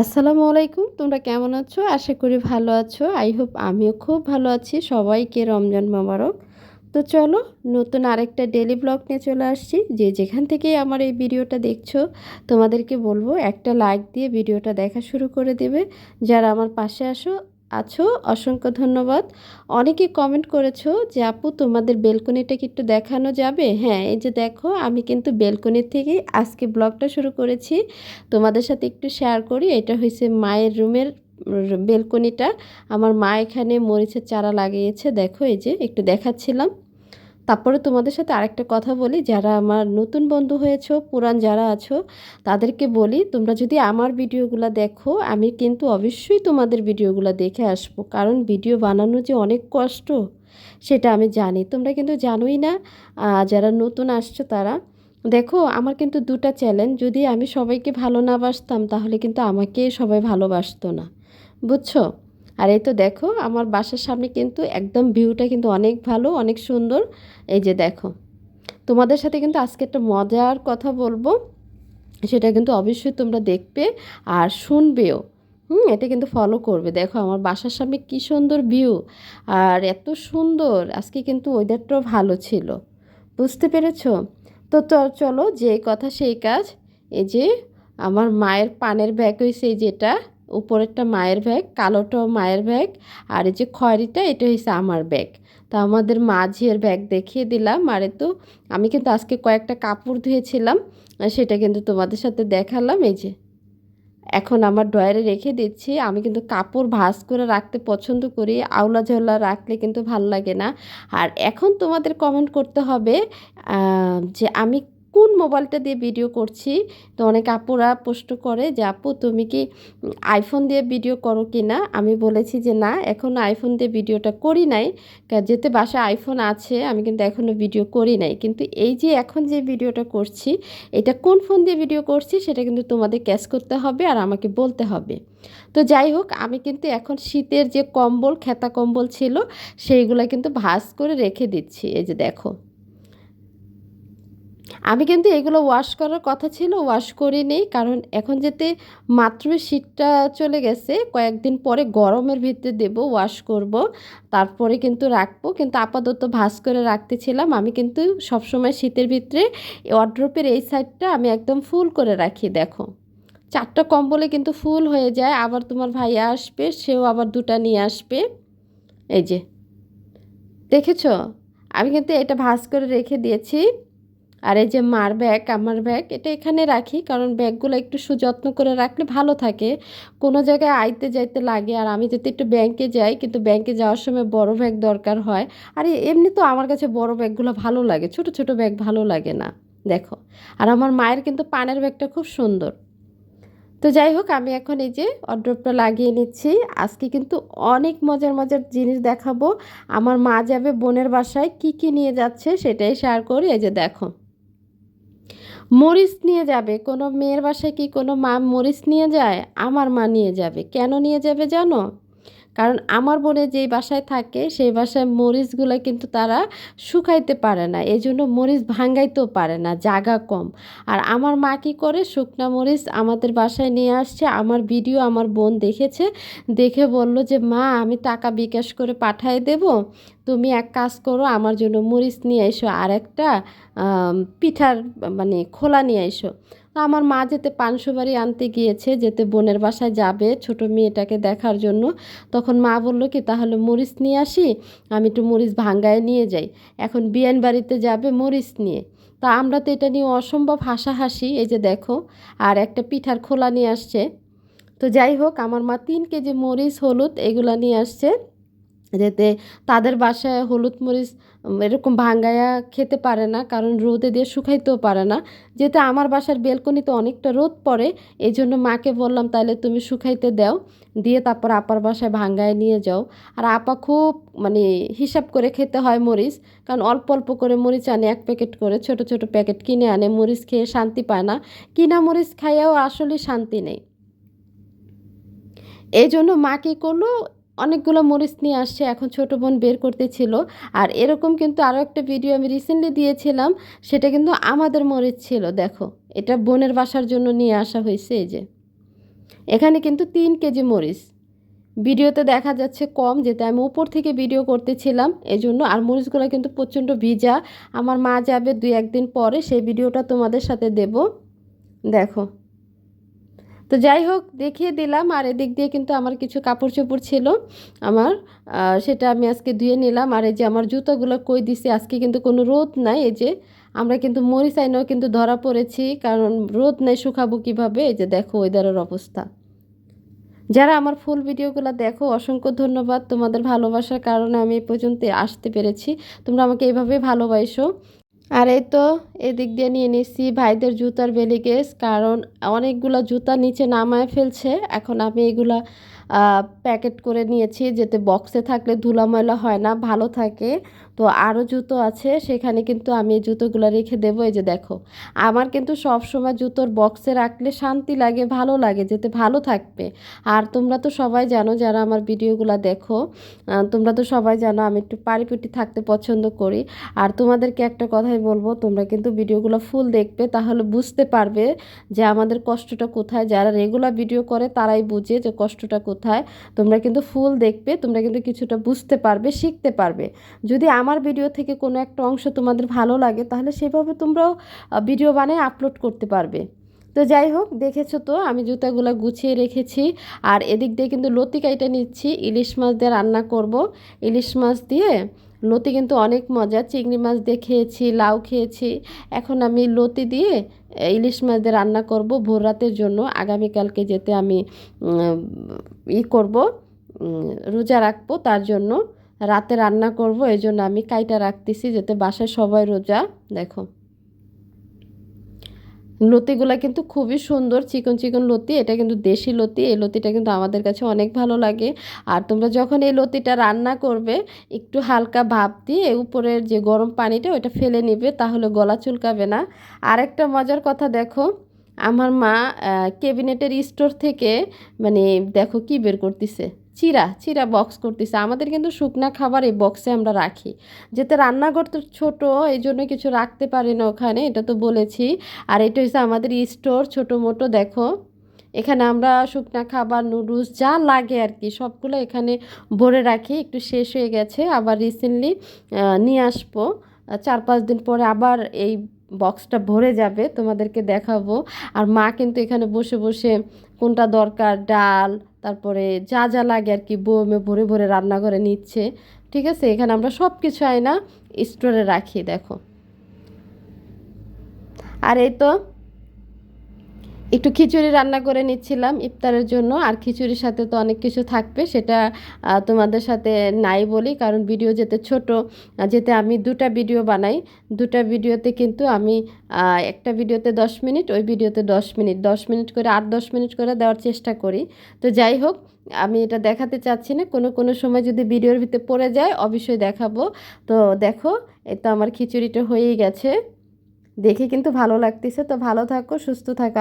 আসসালামু আলাইকুম, তোমরা কেমন আছো? আশা করি ভালো আছো। আই হোপ আমিও খুব ভালো আছি। সবাইকে রমজান মোবারক। তো চলো, নতুন আরেকটা ডেলি ব্লগ নিয়ে চলে আসছি। যে যেখান থেকেই আমার এই ভিডিওটা দেখছ, তোমাদেরকে বলব একটা লাইক দিয়ে ভিডিওটা দেখা শুরু করে দেবে। যারা আমার পাশে আসো আছো? অসংখ্য ধন্যবাদ। অনেকে কমেন্ট করেছ যে, আপু, তোমাদের বেলকনিটা কি একটু দেখানো যাবে? হ্যাঁ এই যে দেখো, আমি কিন্তু বেলকনির থেকেই আজকে ব্লগটা শুরু করেছি। তোমাদের সাথে একটু শেয়ার করি। এটা হয়েছে মায়ের রুমের বেলকনিটা। আমার মা এখানে মরিচের চারা লাগিয়েছে। দেখো, এই যে, একটু দেখাচ্ছিলাম। তারপরে তোমাদের সাথে আরেকটা কথা বলি, যারা আমার নতুন বন্ধু হয়েছো, পুরান যারা আছো, তাদেরকে বলি, তোমরা যদি আমার ভিডিওগুলো দেখো, আমি কিন্তু অবশ্যই তোমাদের ভিডিওগুলো দেখে আসব। কারণ ভিডিও বানানো যে অনেক কষ্ট, সেটা আমি জানি। তোমরা কিন্তু জানোই না যারা নতুন আসছো তারা। দেখো, আমার কিন্তু দুটা চ্যালেঞ্জ। যদি আমি সবাইকে ভালো না বাসতাম, তাহলে কিন্তু আমাকে সবাই ভালোবাসতো না। বুঝছ? আর এই তো দেখো, আমার বাসার সামনে কিন্তু একদম ভিউটা কিন্তু অনেক ভালো, অনেক সুন্দর। এই যে দেখো, তোমাদের সাথে কিন্তু আজকে একটা মজার কথা বলব। সেটা কিন্তু অবশ্যই তোমরা দেখবে আর শুনবেও। হুম, এটা কিন্তু ফলো করবে। দেখো, আমার বাসার সামনে কী সুন্দর ভিউ আর এত সুন্দর। আজকে কিন্তু ওয়েদারটাও ভালো ছিল। বুঝতে পেরেছ? তো চলো যে কথা সেই কাজ। এই যে আমার মায়ের পানের ব্যাগ হয়েছে যেটা। উপরেরটা মায়ের ব্যাগ কালোটাও মায়ের ব্যাগ, আর এই যে খয়েরিটা, এটা হয়েছে আমার ব্যাগ। তো আমাদের মাঝির ব্যাগ দেখিয়ে দিলাম, আর তো আমি কিন্তু আজকে কয়েকটা কাপড় ধুয়েছিলাম সেটা কিন্তু তোমাদের সাথে দেখালাম, এই যে। এখন আমার ডয়ারে রেখে দিচ্ছি, আমি কিন্তু কাপড় ভাস করে রাখতে পছন্দ করি আওলা ঝোলা রাখলে কিন্তু ভালো লাগে না। আর এখন তোমাদের কমেন্ট করতে হবে যে আমি কোন মোবাইলটা দিয়ে ভিডিও করছি? তো অনেক আপুরা প্রশ্ন করে যে, আপু, তুমি কি আইফোন দিয়ে ভিডিও করো কি না? আমি বলেছি যে, না, এখন আইফোন দিয়ে ভিডিওটা করি নাই। যেতে বাসায় আইফোন আছে, আমি কিন্তু এখনও ভিডিও করি নাই। কিন্তু এই যে, এখন যে ভিডিওটা করছি, এটা কোন ফোন দিয়ে ভিডিও করছি, সেটা কিন্তু তোমাদের ক্যাচ করতে হবে আর আমাকে বলতে হবে। তো যাই হোক, আমি কিন্তু এখন শীতের যে কম্বল, খেতা কম্বল ছিল, সেইগুলো কিন্তু ভাস করে রেখে দিচ্ছি। এই যে, দেখো। আমি কিন্তু এগুলো ওয়াশ করার কথা ছিল ওয়াশ করিনি কারণ এখন যেতে মাত্র শীতটা চলে গেছে, কয়েকদিন পরে গরমের ভিতরে দেব ওয়াশ করব। তারপরে কিন্তু রাখব। কিন্তু আপাতত ভাস করে রাখতেছিলাম। আমি কিন্তু সবসময় শীতের ভিতরে ওয়ার্ড্রোপের এই সাইডটা আমি একদম ফুল করে রাখি, দেখো। চারটা কম্বলে কিন্তু ফুল হয়ে যায়। আবার তোমার ভাইয়া আসবে, সেও আবার দুটা নিয়ে আসবে। এই যে, দেখেছ? আমি কিন্তু এটা ভাস করে রেখে দিয়েছি। আর এই যে মার ব্যাগ, আমার ব্যাগ, এটা এখানে রাখি কারণ ব্যাগগুলো একটু সুযত্ন করে রাখলে ভালো থাকে। কোনো জায়গায় আইতে যাইতে লাগে আর আমি যদি একটু ব্যাংকে যাই কিন্তু ব্যাংকে যাওয়ার সময় বড় ব্যাগ দরকার হয়। আর এমনি তো আমার কাছে বড় ব্যাগগুলো ভালো লাগে, ছোট ছোট ব্যাগ ভালো লাগে না। দেখো, আর আমার মায়ের কিন্তু পানের ব্যাগটা খুব সুন্দর। তো যাই হোক, আমি এখন এই যে অড্রপটা লাগিয়ে নিচ্ছি। আজকে কিন্তু অনেক মজার মজার জিনিস দেখাবো। আমার মা যাবে বোনের বাসায়, কি কি নিয়ে যাচ্ছে সেটাই শেয়ার করি। এই যে দেখো। মরিচ নিয়ে যাবে। কোনো মেয়ের বাসায় কি কোনো মা মরিচ নিয়ে যায়? আমার মা নিয়ে যাবে। কেন নিয়ে যাবে জানো? কারণ আমার বোনে যেই বাসায় থাকে, সেই বাসায় মরিচগুলো কিন্তু তারা শুকাইতে পারে না। এই জন্য মরিচ ভাঙ্গাইতেও পারে না, জাগা কম। আর আমার মা কী করে? শুকনা মরিচ আমাদের বাসায় নিয়ে আসছে। আমার ভিডিও আমার বোন দেখেছে, দেখে বলল যে, মা, আমি টাকা বিকাশ করে পাঠাই দেব। তুমি এক কাজ করো, আমার জন্য মরিচ নিয়ে এসো। আর একটা পিঠার মানে খোলা নিয়ে এসো। তো আমার মা যেতে পানসুবাড়ি আনতে গিয়েছে, যেতে বোনের বাসায় যাবে ছোট মেয়েটাকে দেখার জন্য। তখন মা বলল কি, তাহলে মরিচ নিয়ে আসি, আমি একটু মরিচ ভাঙ্গায় নিয়ে যাই। এখন বিয়ান বাড়িতে যাবে মরিচ নিয়ে। তা আমরা তো এটা নিয়ে অসম্ভব হাসাহাসি, এই যে দেখো, আর একটা পিঠার খোলা নিয়ে আসছে। তো যাই হোক, আমার মা তিন কেজি মরিচ, হলুদ এগুলা নিয়ে আসছে। যাতে তাদের বাসায় হলুদ মরিচ এরকম ভাঙ্গায়া খেতে পারে না, কারণ রোদে দিয়ে শুকাইতেও পারে না। যেহেতু আমার বাসার বেলকনিতে অনেকটা রোদ পড়ে এই জন্য মাকে বললাম তাহলে তুমি শুকাইতে দাও, দিয়ে তারপর আপার বাসায় ভাঙ্গায় নিয়ে যাও। আর আপা খুব মানে হিসাব করে খেতে হয় মরিচ, কারণ অল্প অল্প করে মরিচ আনে, এক প্যাকেট করে, ছোট ছোট প্যাকেট কিনে আনে, মরিচ খেয়ে শান্তি পায় না। কিনা মরিচ খাইয়াও আসলে শান্তি নেই। এই জন্য মা কী করল অনেকগুলো মরিচ নিয়ে আসছে, এখন ছোটো বোন বের করতেছিল। আর এরকম কিন্তু আরও একটা ভিডিও আমি রিসেন্টলি দিয়েছিলাম, সেটা কিন্তু আমাদের মরিচ ছিল, দেখো। এটা বোনের বাসার জন্য নিয়ে আসা হয়েছে, এই যে। এখানে কিন্তু তিন কেজি মরিচ। ভিডিওতে দেখা যাচ্ছে কম যেতে আমি উপর থেকে ভিডিও করতেছিলাম, এজন্য আর মরিচগুলো কিন্তু প্রচণ্ড ভিজা। আমার মা যাবে দুই একদিন পরে, সেই ভিডিওটা তোমাদের সাথে দেব। দেখো। তো যাই হোক দেখিয়ে দিলাম। আর এদিক দিয়ে কিন্তু আমার কিছু কাপড় চোপড় ছিল আমার। সেটা আমি আজকে ধুয়ে নিলাম। আর এই যে আমার জুতোগুলো কই দিছি, আজকে কিন্তু কোনো রোদ নাই। এই যে আমরা কিন্তু মরিচ আইনেও কিন্তু ধরা পড়েছি, কারণ রোদ নেই, শুকাবো কীভাবে? এই যে দেখো ওয়েদারের অবস্থা। যারা আমার ফুল ভিডিওগুলো দেখো, অসংখ্য ধন্যবাদ। তোমাদের ভালোবাসার কারণে আমি এই পর্যন্ত আসতে পেরেছি। তোমরা আমাকে এইভাবে ভালোবাসো। আর এই তো এদিক দিয়ে নিয়ে নিচ্ছি ভাইদের জুতার বেলিগেস কারণ অনেকগুলো জুতা নিচে নামায় ফেলছে। এখন আমি এগুলা প্যাকেট করে নিয়েছি যাতে বক্সে থাকলে ধুলা ময়লা হয় না, ভালো থাকে। তো আরও জুতো আছে, সেখানে কিন্তু আমি এই জুতোগুলো রেখে দেবো। এই যে দেখো, আমার কিন্তু সব সময় জুতোর বক্সে রাখলে শান্তি লাগে, ভালো লাগে, যেতে ভালো থাকবে। আর তোমরা তো সবাই জানো, যারা আমার ভিডিওগুলো দেখো তোমরা তো সবাই জানো আমি একটু পারিপুটি থাকতে পছন্দ করি। আর তোমাদেরকে একটা কথাই বলব, তোমরা কিন্তু ভিডিওগুলো ফুল দেখবে, তাহলে বুঝতে পারবে যে আমাদের কষ্টটা কোথায়। যারা রেগুলার ভিডিও করে, তারাই বুঝে যে কষ্টটা কোথায়। তোমরা কিন্তু ফুল দেখবে, তোমরা কিন্তু কিছুটা বুঝতে পারবে, শিখতে পারবে। যদি আমার ভিডিও থেকে কোনো একটা অংশ তোমাদের ভালো লাগে, তাহলে সেভাবে তোমরাও ভিডিও বানিয়ে আপলোড করতে পারবে। তো যাই হোক, দেখেছ তো, আমি জুতাগুলো গুছিয়ে রেখেছি। আর এদিক দিয়ে কিন্তু লতি কাইটা নিচ্ছি। ইলিশ মাছ দিয়ে রান্না করব। ইলিশ মাছ দিয়ে লতি কিন্তু অনেক মজা। চিংড়ি মাছ দিয়ে খেয়েছি, লাউ খেয়েছি। এখন আমি লতি দিয়ে ইলিশ মাছ দিয়ে রান্না করব ভোর রাতের জন্য। আগামীকালকে যেতে আমি ই করব রোজা রাখব তার জন্য। রাতে রান্না করব এই জন্য আমি কাইটা রাখতেছি, যাতে বাসায় সবাই রোজা, দেখো। লতিগুলা কিন্তু খুবই সুন্দর, চিকন চিকন লতি। এটা কিন্তু দেশি লতি। এই লতিটা কিন্তু আমাদের কাছে অনেক ভালো লাগে। আর তোমরা যখন এই লতিটা রান্না করবে, একটু হালকা ভাপ দিয়ে উপরের যে গরম পানিটা, ওইটা ফেলে নিবে, তাহলে গলা চুলকাবে না। আরেকটা মজার কথা দেখো, আমার মা ক্যাবিনেটের স্টোর থেকে মানে দেখো কি বের করতেছে। চিরা চিরা বক্স করতেছে। আমাদের কিন্তু শুকনা খাবার এই বক্সে আমরা রাখি। যেতে রান্নাঘর তো ছোটো, এই জন্য কিছু রাখতে পারি না ওখানে, এটা তো বলেছি। আর এটা হচ্ছে আমাদের স্টোর ছোটো মোটো, দেখো। এখানে আমরা শুকনা খাবার নুডলস যা লাগে আর কি, সবগুলো এখানে ভরে রাখি। একটু শেষ হয়ে গেছে, আবার রিসেন্টলি নিয়ে আসব। চার পাঁচ দিন পরে আবার এই বক্সটা ভরে যাবে, তোমাদেরকে দেখাবো। আর মা কিন্তু এখানে বসে বসে কোনটা দরকার, ডাল তারপরে যা যা লাগে আর কি বমে ভরে ভরে রান্না করে নিচ্ছে। ঠিক আছে? এখানে আমরা সব কিছু আয়না স্টোরে রাখি, দেখো। আর এই তো একটু খিচুড়ি রান্না করে নিচ্ছিলাম ইফতারের জন্য, আর খিচুড়ির সাথে তো অনেক কিছু থাকবে, সেটা তোমাদের সাথে নাই বলি, কারণ ভিডিও যেতে ছোট যেতে আমি দুটা ভিডিও বানাই, দুটা ভিডিওতে কিন্তু আমি একটা ভিডিওতে দশ মিনিট, ওই ভিডিওতে দশ মিনিট দশ মিনিট করে আট দশ মিনিট করে দেওয়ার চেষ্টা করি। তো যাই হোক, আমি এটা দেখাতে চাচ্ছি না, কোনো কোনো সময় যদি ভিডিওর ভিতরে পড়ে যায়, অবশ্যই দেখাবো। তো দেখো এটা আমার খিচুড়িটা হয়েই গেছে। দেখে কিন্তু ভালো লাগতেছে, তো ভালো থাকো, সুস্থ থাকা